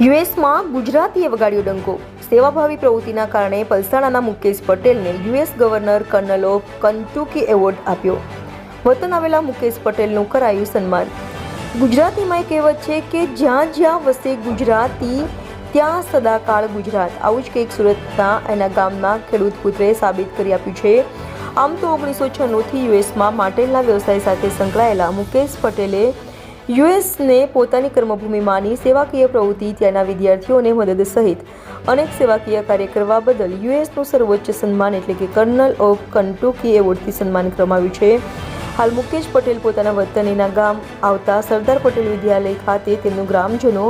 યુએસમાં ગુજરાતીએ વગાડ્યો ડંકો. સેવાભાવી પ્રવૃત્તિના કારણે પલસાણાના મુકેશ પટેલને US governor colonel of award આપ્યો. વતન આવેલા મુકેશ પટેલનું કરાયું સન્માન. ગુજરાતીમાં એક કહેવત છે કે જ્યાં જ્યાં વસે ગુજરાતી, ત્યાં સદાકાળ ગુજરાત. આવું જ કંઈક સુરતના એના ગામના ખેડૂત પુત્રે સાબિત કરી આપ્યું છે. આમ તો ઓગણીસો છન્નુંથી યુએસમાં માટેલના વ્યવસાય સાથે સંકળાયેલા મુકેશ પટેલે યુએસને પોતાની કર્મભૂમિ માની સેવાકીય પ્રવૃત્તિ ત્યાંના વિદ્યાર્થીઓને મદદ સહિત અનેક સેવાકીય કાર્ય કરવા બદલ યુએસનું સર્વોચ્ચ સન્માન એટલે કે કર્નલ ઓફ કંટુકી એવોર્ડથી સન્માન કરવામાં આવ્યું છે. હાલ મુકેશ પટેલ પોતાના વતનીના ગામ આવતા સરદાર પટેલ વિદ્યાલય ખાતે તેમનું ગ્રામજનો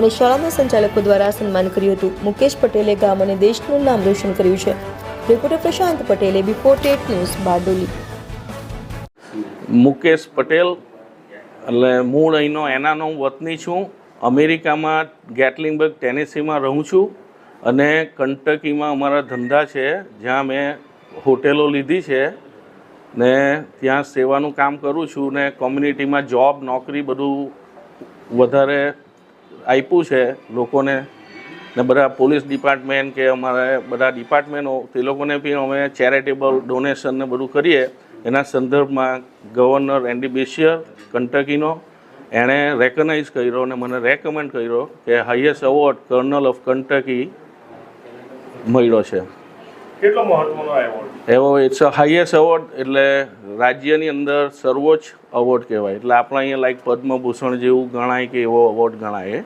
અને શાળાના સંચાલકો દ્વારા સન્માન કર્યું હતું. મુકેશ પટેલે ગામ અને દેશનું નામ રોશન કર્યું છે. રિપોર્ટર પ્રશાંત પટેલે બિફોર ટેટ ન્યૂઝ બારડોલી. મુકેશ પટેલ એટલે મૂળ અહીંનો એનાનો હું વતની છું. અમેરિકામાં ગેટલિંગબર્ગ ટેનેસીમાં રહું છું અને કંટકીમાં અમારા ધંધા છે, જ્યાં મેં હોટેલો લીધી છે ને ત્યાં સેવાનું કામ કરું છું ને કોમ્યુનિટીમાં જોબ, નોકરી બધું વધારે આપ્યું છે લોકોને ને બધા પોલીસ ડિપાર્ટમેન્ટ કે અમારે બધા ડિપાર્ટમેન્ટો, તે લોકોને બી અમે ચેરિટેબલ ડોનેશન ને બધું કરીએ. એના સંદર્ભમાં ગવર્નર એન્ડી બેશિયર કંટકીનો એણે રેકગ્નાઇઝ કર્યો અને મને રેકમેન્ડ કર્યો કે highest award colonel of Kentucky મળ્યો છે. કેટલો મહત્વનો એવોર્ડ એવો ઇટ્સ અ હાઈએસ્ટ એવોર્ડ એટલે રાજ્યની અંદર સર્વોચ્ચ એવોર્ડ કહેવાય. એટલે આપણે અહીંયા લાઈક પદ્મભૂષણ જેવું ગણાય કે એવો એવોર્ડ ગણાય.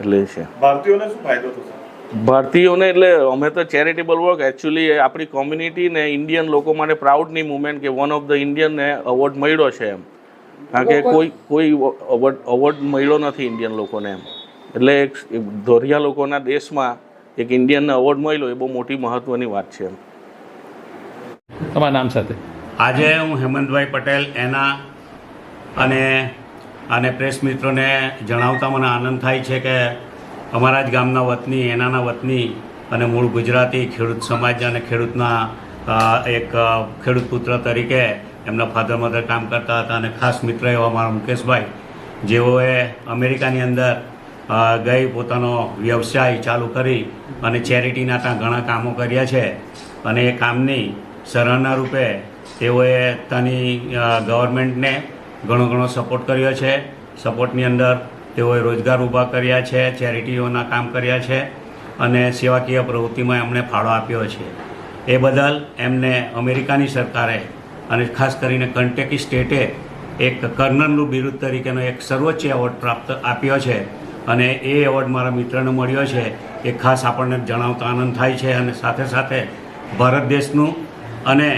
એટલે છે. ભારતીયોને શું ફાયદો થશે? ભારતીયોને એટલે અમે તો ચેરિટેબલ વર્ક એકચ્યુઅલી આપણી કોમ્યુનિટી ને ઇન્ડિયન લોકો માટે પ્રાઉડની મુમેન્ટ કે વન ઓફ ધ ઇન્ડિયનને અવોર્ડ મળ્યો છે એમ. કારણ કે કોઈ કોઈ અવોર્ડ અવોર્ડ મળ્યો નથી ઇન્ડિયન લોકોને એમ. એટલે એક ધોરિયા લોકોના દેશમાં એક ઇન્ડિયનને અવોર્ડ મળ્યો એ બહુ મોટી મહત્ત્વની વાત છે એમ. તમારા નામ સાથે? આજે હું હેમંતભાઈ પટેલ એના અને અને પ્રેસ મિત્રોને જણાવતા મને આનંદ થાય છે કે અમારા જ ગામના વતની, એનાના વતની અને મૂળ ગુજરાતી ખેડૂત સમાજ અને ખેડૂતના એક ખેડૂત પુત્ર તરીકે એમના ફાધર મધર કામ કરતા હતા અને ખાસ મિત્ર એવા અમારા મુકેશભાઈ, જેઓએ અમેરિકાની અંદર ગઈ પોતાનો વ્યવસાય ચાલુ કરી અને ચેરિટીના ત્યાં ઘણા કામો કર્યા છે. અને એ કામની સરાહના રૂપે તેઓએ ત્યાંની ગવર્મેન્ટને ઘણો ઘણો સપોર્ટ કર્યો છે. સપોર્ટની અંદર તેઓએ રોજગાર ઊભા કર્યા છે, ચેરિટીઓના કામ કર્યા છે અને સેવાકીય પ્રવૃત્તિમાં એમણે ફાળો આપ્યો છે. એ બદલ એમને અમેરિકાની સરકારે અને ખાસ કરીને કંટેકી સ્ટેટે એક કર્નલનું બિરુદ તરીકેનો એક સર્વોચ્ચ એવોર્ડ પ્રાપ્ત આપ્યો છે અને એ એવોર્ડ મારા મિત્રને મળ્યો છે. એ ખાસ આપણને જણાવતા આનંદ થાય છે અને સાથે સાથે ભારત દેશનું અને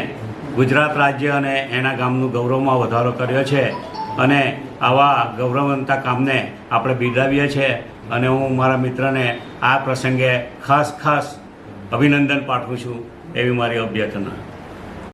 ગુજરાત રાજ્ય અને એના ગામનું ગૌરવમાં વધારો કર્યો છે. અને આવા ગૌરવવંતા કામને આપણે બિરદાવીએ છીએ અને હું મારા મિત્રને આ પ્રસંગે ખાસ ખાસ અભિનંદન પાઠવું છું એવી મારી અભ્યર્થના.